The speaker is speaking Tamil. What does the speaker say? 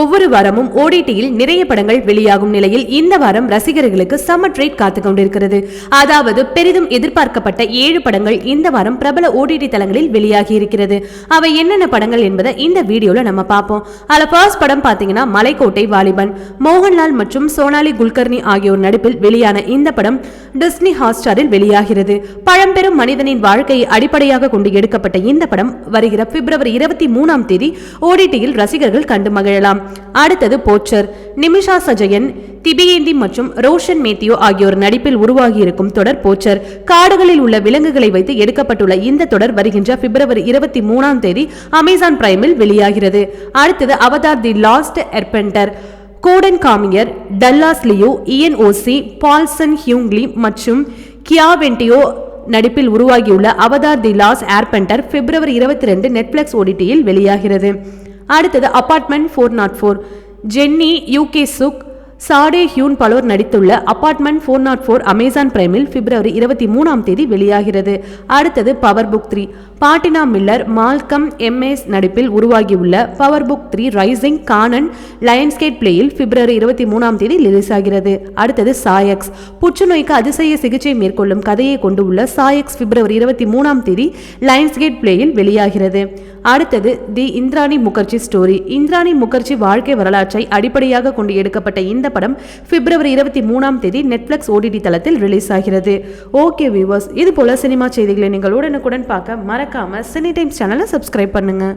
ஒவ்வொரு வாரமும் ஓடிடியில் நிறைய படங்கள் வெளியாகும் நிலையில் இந்த வாரம் ரசிகர்களுக்கு சம்மர் ட்ரீட் காத்து கொண்டிருக்கிறது. அதாவது பெரிதும் எதிர்பார்க்கப்பட்ட ஏழு படங்கள் இந்த வாரம் பிரபல ஓடிடி தளங்களில் வெளியாகி இருக்கிறது. அவை என்னென்ன படங்கள் என்பதை இந்த வீடியோல நம்ம பார்ப்போம். அதுல ஃபர்ஸ்ட் படம் பாத்தீங்கன்னா மலைக்கோட்டை வாலிபன் மோகன்லால் மற்றும் சோனாலி குல்கர்னி ஆகியோர் நடிப்பில் வெளியான இந்த படம் டிஸ்னி ஹாட்ஸ்டாரில் வெளியாகிறது. பழம்பெரும் மனிதனின் வாழ்க்கையை அடிப்படையாக கொண்டு எடுக்கப்பட்ட இந்த படம் வருகிற பிப்ரவரி இருபத்தி மூணாம் தேதி ஓடிடியில் ரசிகர்கள் கண்டு மகிழலாம். அடுத்தது போச்சர் நிமிஷா சஜயன் திபியேந்தி மற்றும் ரோஷன் மேத்தியோ ஆகியோர் நடிப்பில் உருவாகியிருக்கும் தொடர் போச்சர் காடுகளில் உள்ள விலங்குகளை வைத்து எடுக்கப்பட்டுள்ள இந்த தொடர் வருகின்ற பிப்ரவரி இருபத்தி மூணாம் தேதி அமேசான் பிரைமில் வெளியாகிறது. அடுத்தது Avatar the last airbender Gordon Cormier Dallas Liu Ian Ousley Paul Sun Hyung Lee மற்றும் கியாவென்டியோ நடிப்பில் உருவாகியுள்ள அவதார் தி லாஸ் ஏர்பென்டர் பிப்ரவரி இருபத்தி ரெண்டு நெட்ஃபிளிக்ஸ் ஓடிடியில் வெளியாகிறது. அடுத்தது apartment four naught four Jennie UK சுக் சாடே ஹியூன் பலோர் நடித்துள்ள apartment four naught four Amazon பிரைமில் பிப்ரவரி இருபத்தி மூணாம் தேதி வெளியாகிறது. அடுத்தது power book three Patina Miller Malcolm MS நடிப்பில் உருவாகியுள்ள power book three raising Kanan Lionsgate பிளேயில் பிப்ரவரி இருபத்தி மூணாம் தேதி ரிலீஸ் ஆகிறது. அடுத்தது சாயக்ஸ் புற்றுநோய்க்கு அதிசய சிகிச்சை மேற்கொள்ளும் கதையை கொண்டுள்ள சாயக்ஸ் பிப்ரவரி இருபத்தி மூணாம் தேதி லயன்ஸ்கேட் பிளேயில் வெளியாகிறது. அடுத்தது தி இந்திராணி முகர்ஜி ஸ்டோரி இந்திராணி முகர்ஜி வாழ்க்கை வரலாற்றை அடிப்படையாக கொண்டு எடுக்கப்பட்ட இந்த படம் பிப்ரவரி இருபத்தி மூணாம் தேதி நெட்ஃபிளிக்ஸ் ஓடிடி தளத்தில் ரிலீஸ் ஆகிறது. ஓகே வியூவர்ஸ் இது போல சினிமா செய்திகளை நீங்கள் உடனுக்குடன் பார்க்க மறக்காம சினி டைம்ஸ் சேனலை சப்ஸ்கிரைப் பண்ணுங்க.